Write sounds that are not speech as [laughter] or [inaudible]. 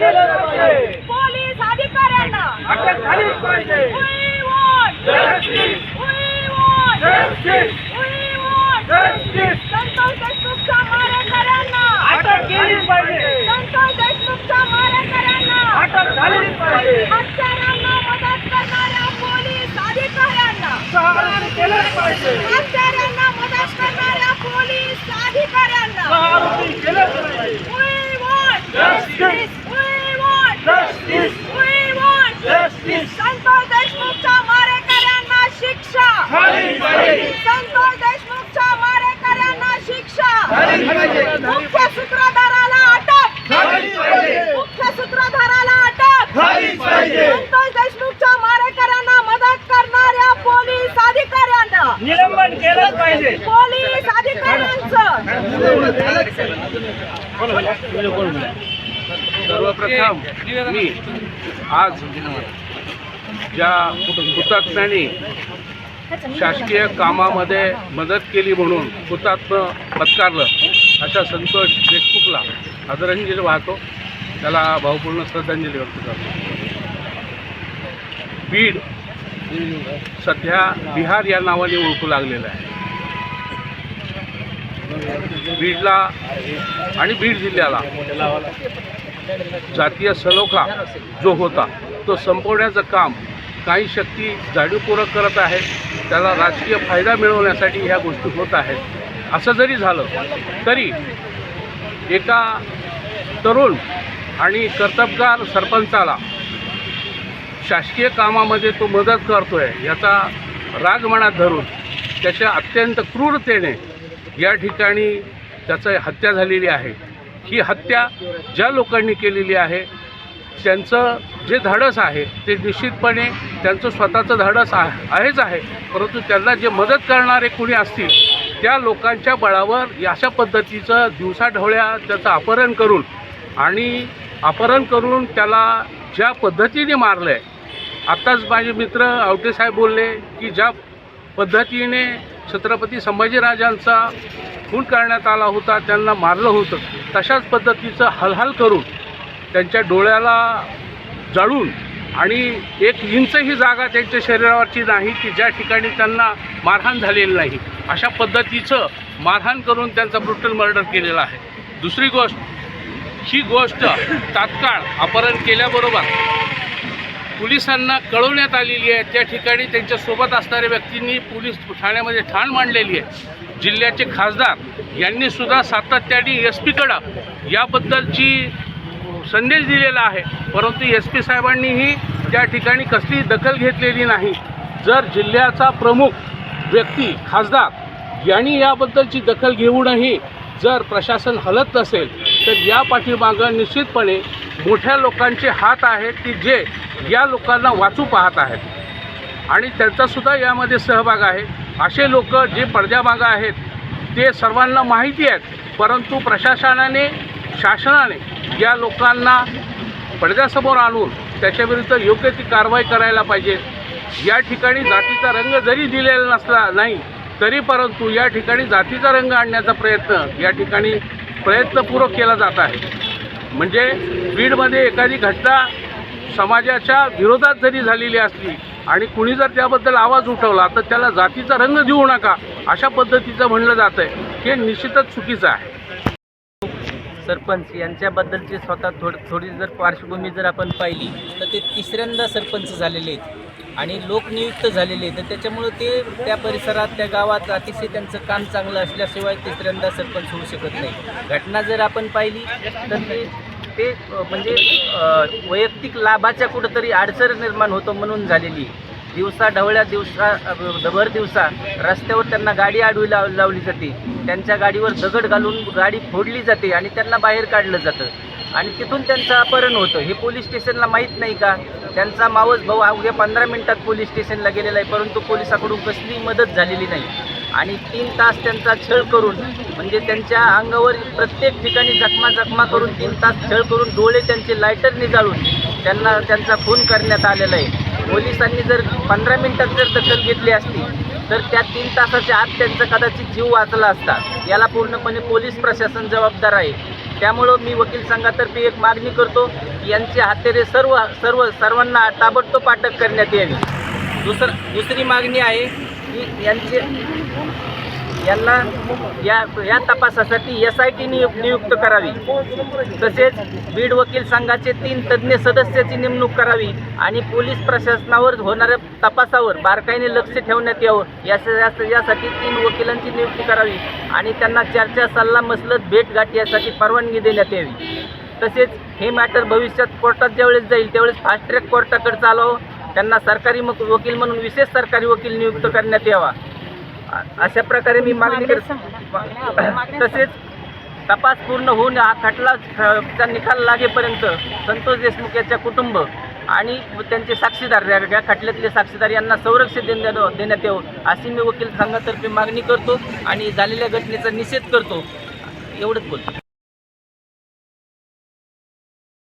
Police अधिकाऱ्यांना. अटक झालीच पाहिजे. We want Justice! We want Justice! We want Justice! Santosh देशमुखच्या मारेकऱ्यांना अटक केलीच पाहिजे. संतोष देशमुखच्या मारेकऱ्यांना अटक झालीच पाहिजे. हत्यारांना मदत करणाऱ्या पोलीस अधिकाऱ्यांना. सहारा केलंच पाहिजे हत्यारांना मदत करणाऱ्या पोलीस अधिकाऱ्यांना सहारा केलंच पाहिजे We want Justice! We want Justice! We want Justice! Santosh देशमुखच्या मारेकऱ्यांना शिक्षा झालीच पाहिजे संतोष देशमुखच्या मारेकऱ्यांना शिक्षा झालीच पाहिजे मुख्य सूत्रधाराला अटक झालीच पाहिजे मुख्य सूत्रधाराला अटक झालीच पाहिजे संतोष देशमुखच्या मारेकऱ्यांना मदत करणाऱ्या पोलीस अधिकाऱ्यांना. निलंबन केलंच पाहिजे. पोलीस अधिकाऱ्यांचं. सर्वप्रथम मी आज ज्या हुतात्म्याने शासकीय कामामध्ये मदत केली म्हणून हुतात्म पत्कारलं अशा संतोष देशमुखला आदरांजली वाहतो. त्याला भावपूर्ण श्रद्धांजली व्यक्त करतो. बीड सध्या बिहार या नावाने ओळखू लागलेलं आहे. बीडला आणि बीड जिल्ह्याला जातीय सलोखा जो होता तो संपवण्याचं काम काही शक्ती जाणीवपूर्वक करत आहेत त्याला राजकीय फायदा मिळवण्यासाठी ह्या गोष्टी होत आहेत. असं जरी झालं तरी एका तरुण आणि कर्तबगार सरपंचाला शासकीय कामामध्ये तो मदत करतोय याचा राग मनात धरून त्याच्या अत्यंत क्रूरतेने या ठिकाणी त्याचं हत्या झालेली आहे. ही हत्या ज्या लोकांनी केलेली आहे त्यांचं जे धाडस आहे ते निश्चितपणे त्यांचं स्वतःचं धाडस आहेच आहे. परंतु त्यांना जे मदत करणारे कुणी असतील त्या लोकांच्या बळावर अशा पद्धतीचं दिवसाढवळ्या त्याचं अपहरण करून आणि अपहरण करून त्याला ज्या पद्धतीने मारलं आहे आत्ताच माझे मित्र आवटे साहेब बोलले की ज्या पद्धतीने छत्रपती संभाजीराजांचा खून करण्यात आला होता त्यांना मारलं होतं तशाच पद्धतीचं हलहल करून त्यांच्या डोळ्याला जाळून आणि एक इंचही जागा त्यांच्या शरीरावरची नाही की ज्या ठिकाणी त्यांना मारहाण झालेली नाही. अशा पद्धतीचं मारहाण करून त्यांचा ब्रुटल मर्डर केलेला आहे. दुसरी गोष्ट ही गोष्ट तात्काळ अपहरण केल्याबरोबर पोलिसांना कळवण्यात आलेली आहे. त्या ठिकाणी त्यांच्यासोबत असणाऱ्या व्यक्तींनी पोलीस ठाण्यामध्ये ठाण मांडलेली आहे. जिल्ह्याचे खासदार यांनी सुद्धा सातत्याने एस पीकडं याबद्दलची संदेश दिलेला आहे. परंतु एस पी साहेबांनीही त्या ठिकाणी कसलीही दखल घेतलेली नाही. जर जिल्ह्याचा प्रमुख व्यक्ती खासदार यांनी याबद्दलची दखल घेऊनही जर प्रशासन हलत नसेल तर या पाठीमागं निश्चितपणे मोठ्या लोकांचे हात आहेत की जे या लोकांना वाचू पाहत आहेत. आणि त्यांचासुद्धा यामध्ये सहभाग आहे. असे लोक जे पडद्यामागं आहेत ते सर्वांना माहिती आहेत. परंतु प्रशासनाने शासनाने या लोकांना पडद्यासमोर आणून त्याच्याविरुद्ध योग्य ती कारवाई करायला पाहिजे. या ठिकाणी जातीचा रंग जरी दिलेला नसला नाही तरी परंतु या ठिकाणी जातीचा रंग आणण्याचा प्रयत्न या ठिकाणी प्रयत्नपूर्वक केला जात आहे. म्हणजे बीडमध्ये एखादी घटना समाजाच्या विरोधात जरी झालेली असली आणि कुणी जर त्याबद्दल आवाज उठवला तर त्याला जातीचा रंग देऊ नका अशा पद्धतीचं म्हणलं जातं आहे. हे निश्चितच चुकीचं आहे. सरपंच यांच्याबद्दलची स्वतः थोड थोडी जर पार्श्वभूमी जर आपण पाहिली तर ते तिसऱ्यांदा सरपंच झालेले आहेत. आणि लोकनियुक्त झालेले तर त्याच्यामुळं ते त्या परिसरात त्या गावात अतिशय त्यांचं काम चांगलं असल्याशिवाय तिसऱ्यांदा सरपंच होऊ शकत नाही. घटना जर आपण पाहिली तर ते ते म्हणजे वैयक्तिक लाभाच्या कुठंतरी अडचण निर्माण होतो म्हणून झालेली. दिवसा ढवळ्या दिवसा भर दिवसा रस्त्यावर त्यांना गाडी आडवी लाव लावली जाते. त्यांच्या गाडीवर दगड घालून गाडी फोडली जाते आणि त्यांना बाहेर काढलं जातं. आणि तिथून त्यांचं अपहरण होतं. हे पोलीस स्टेशनला माहीत नाही का? त्यांचा मावस भाऊ अवघ्या पंधरा मिनिटात पोलीस स्टेशनला गेलेला आहे परंतु पोलिसाकडून कसली मदत झालेली नाही. आणि तीन तास त्यांचा छळ करून म्हणजे त्यांच्या अंगावर प्रत्येक ठिकाणी जखमा जखमा करून तीन तास छळ करून डोळे त्यांचे लायटर निजाळून त्यांना त्यांचा खून करण्यात आलेला आहे. पोलिसांनी जर पंधरा मिनिटात जर दखल घेतली असती तर त्या तीन तासाच्या आत त्यांचा कदाचित जीव वाचला असता. याला पूर्णपणे पोलीस प्रशासन जबाबदार आहे. त्यामुळं मी वकील संघातर्फे एक मागणी करतो की यांचे हातेरे सर्व सर्व सर्वांना ताबडतोब अटक करण्यात यावी. दुसर दुसरी मागणी आहे की यांचे यांना या या तपासासाठी एस आय टी नियुक्त नियुक्त करावी. तसेच बीड वकील संघाचे तीन तज्ज्ञ सदस्याची नेमणूक करावी आणि पोलीस प्रशासनावर होणाऱ्या तपासावर बारकाईने लक्ष ठेवण्यात यावं. यास यासाठी तीन वकिलांची नियुक्ती करावी आणि त्यांना चर्चा सल्ला मसलत भेटगाठ यासाठी परवानगी देण्यात यावी. तसेच हे मॅटर भविष्यात कोर्टात ज्यावेळेस जाईल त्यावेळेस फास्ट ट्रॅक कोर्टाकडे चालवावं. त्यांना सरकारी मक वकील म्हणून विशेष सरकारी वकील नियुक्त करण्यात यावा. अशा प्रकारे मी मागणी करत [laughs] तसेच तपास पूर्ण होऊन हा खटला ख- चा निकाल लागेपर्यंत संतोष देशमुख याच्या कुटुंब आणि त्यांचे साक्षीदार या या खटल्यातले साक्षीदार यांना संरक्षण देण्यात देण्यात यावं अशी मी वकील संघातर्फे मागणी करतो आणि झालेल्या घटनेचा निषेध करतो. एवढंच बोलतो.